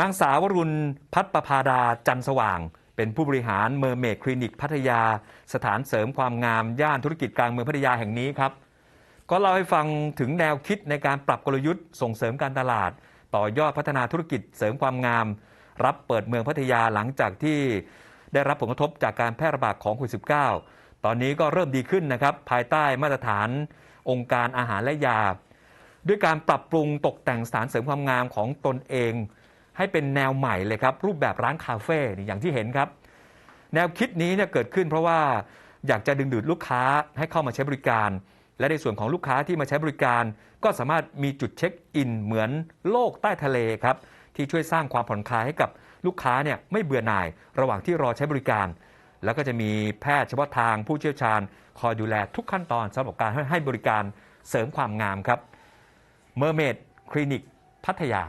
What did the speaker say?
นางสาววรุณพัฒประภาดาจันสว่าง เป็นผู้บริหารเมอร์เมดคลินิกพัทยา สถานเสริมความงามย่านธุรกิจกลางเมืองพัทยาแห่งนี้ครับ ก็เล่าให้ฟังถึงแนวคิดในการปรับกลยุทธ์ส่งเสริมการตลาด ต่อยอดพัฒนาธุรกิจเสริมความงาม รับเปิดเมืองพัทยาหลังจากที่ได้รับผลกระทบจากการแพร่ระบาดของโควิด -19 ตอนนี้ก็เริ่มดีขึ้นนะครับภายใต้มาตรฐานองค์การอาหารและยา ด้วยการปรับปรุงตกแต่งสถานเสริมความงามของตนเอง ให้เป็นแนวใหม่เลยครับ รูปแบบร้านคาเฟ่นี่อย่างที่เห็นครับ แนวคิดนี้เนี่ยเกิดขึ้นเพราะว่าอยากจะดึงดูดลูกค้าให้เข้ามาใช้บริการ และในส่วนของลูกค้าที่มาใช้บริการ ก็สามารถมีจุดเช็คอินเหมือนโลกใต้ทะเลครับที่ช่วยสร้างความผ่อนคลายให้กับลูกค้าเนี่ยไม่เบื่อหน่าย ระหว่างที่รอใช้บริการ แล้วก็จะมีแพทย์เฉพาะทางผู้เชี่ยวชาญ คอยดูแลทุกขั้นตอนสำหรับการให้บริการเสริมความงามครับเมอร์เมดคลินิกพัทยา